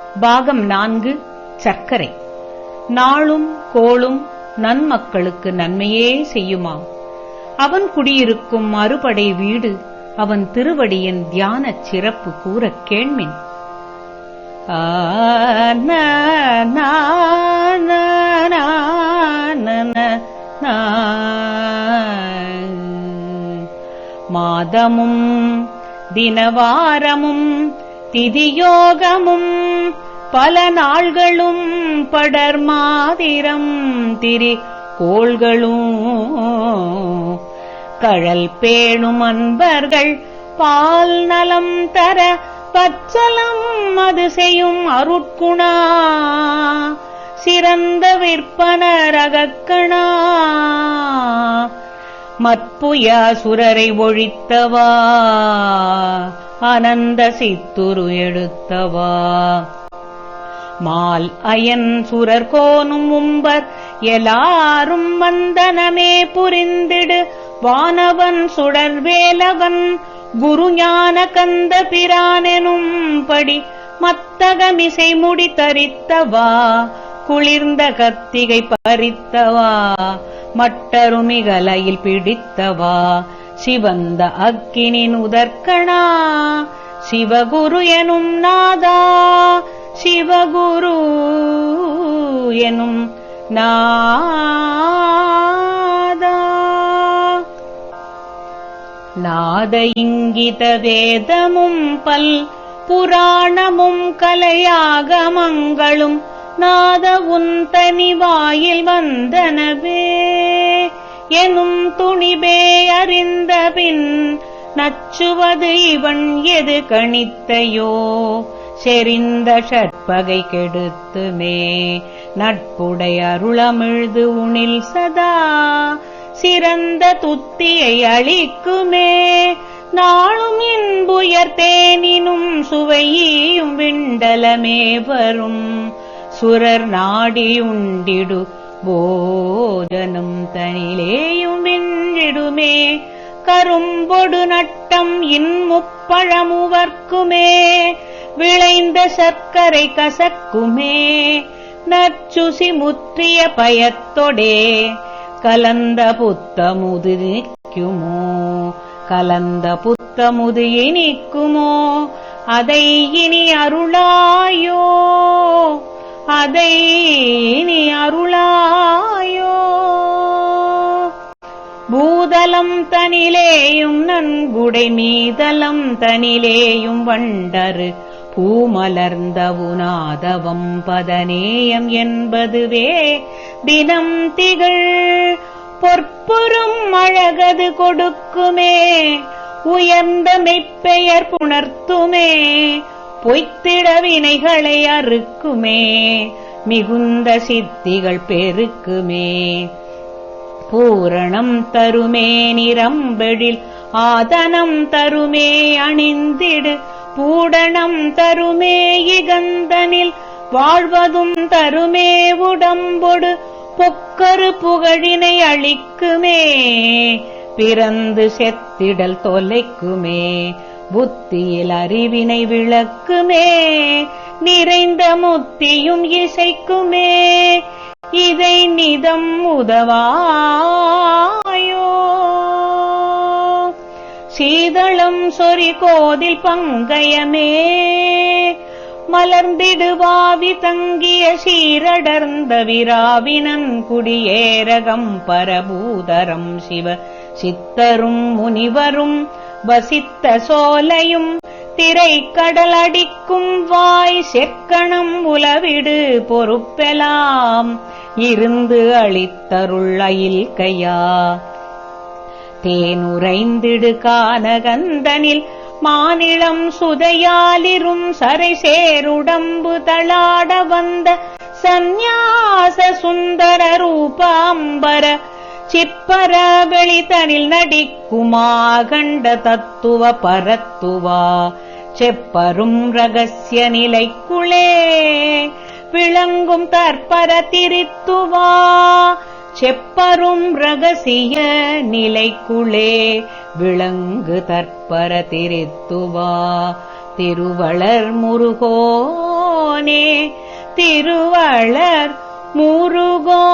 பாகம் நான்கு சர்க்கரை. நாளும் கோளும் நன்மக்களுக்கு நன்மையே செய்யுமாம் அவன் குடியிருக்கும் மறுபடை வீடு அவன் திருவடியின் தியானச் சிறப்பு கூறக் கேண்மின் ஆ, மாதமும் தினவாரமும் திதியோகமும் பல நாள்களும் படர் மாதிரம் திரி கோள்களும் கழல் பேணும் அன்பர்கள் பால் நலம் தர பச்சலம் அது செய்யும் அருட்குணா. சிறந்த விற்பனரகக்கணா மற்புயா சுரரை ஒழித்தவா. அனந்த சித்துரு எடுத்தவா. மால் அயன் சுரர் கோனும் உம்பர் எல்லாரும் வந்தனமே புரிந்திடு. வானவன் சுடர்வேலவன் குரு ஞான கந்த பிரானெனும் படி. மத்தகமிசை முடி தரித்தவா குளிர்ந்த கத்திகை பறித்தவா. மட்டருமிகலையில் பிடித்தவா சிவந்த அக்கினின் உதற்கணா. சிவகுரு எனும் நாதா சிவகுரு எனும் நாதா. நாத இங்கித வேதமும் பல் புராணமும் கலையாக மங்களும் நாத உந்தனி வாயில் வந்தனவே எனும் துணிபே அறிந்த பின் நச்சுவது இவன் எது கணித்தையோ செறிந்த ஷற்பகை கெடுத்துமே. நட்புடை அருளமிழ்து உணில் சதா. சிறந்த துத்தியை அளிக்குமே. நாளும் இன்புயர் தேனினும் சுவையும் விண்டலமே வரும். சுரர் நாடியுண்டிடு உண்டிடு தனிலேயும் விண்டிடுமே கரும்பொடு நட்டம் இன்முப்பழமுவர்க்குமே விளைந்த சர்க்கரை கசக்குமே நச்சுசி முற்றிய பயத்தொடே கலந்த புத்தமுது நிற்குமோ கலந்த புத்தமுது இனிக்குமோ அதை இனி அருளாயோ அதை இனி அருளாயோ. பூதலம் தனிலேயும் நன்குடை மீதலம் தனிலேயும் வண்டரு பூமலர்ந்த உநாதவம் பதநேயம் என்பதுவே தினம் திகழ். பொற்புறும் அழகது கொடுக்குமே உயர்ந்த மெய்ப்பெயர் புணர்த்துமே பொய்த்திட வினைகளை அறுக்குமே மிகுந்த சித்திகள் பெருக்குமே. பூரணம் தருமே நிறம்பெழில் ஆதனம் தருமே அணிந்திடு பூடணம் தருமே இகந்தனில் வாழ்வதும் தருமே உடம்பொடு பொக்கரு புகழினை அளிக்குமே பிறந்து செத்திடல் தொலைக்குமே புத்தியில் அறிவினை விளக்குமே நிறைந்த முத்தியும் இசைக்குமே இதை நிதம் உதவா சீதளம் சொறி கோதில் பங்கயமே. மலர்ந்திடுவாவி தங்கிய சீரடர்ந்த விராவினன் குடியேரகம் பரபூதரம் சிவ. சித்தரும் முனிவரும் வசித்த சோலையும் திரைக்கடல் அடிக்கும் வாய் செக்கணம் உலவிடு பொறுப்பெலாம். இருந்து அளித்தருள் அயில் கையா தேனுரைந்திடு கானகந்தனில் மானிளம் சுதையாலிரும் சரை சேருடம்பு தளாட வந்த சந்நியாச சுந்தர ரூபாம்பர சிப்பர வெளித்தனில் நடிக்குமா கண்ட தத்துவ பரத்துவா. செப்பரும் ரகசிய நிலைக்குளே விளங்கும் தற்பர திரித்துவா. செப்பரும் ரகசிய நிலைக்குளே விளங்கு தற்பர திரித்துவா. திருவளர் முருகோனே திருவளர் முருகோ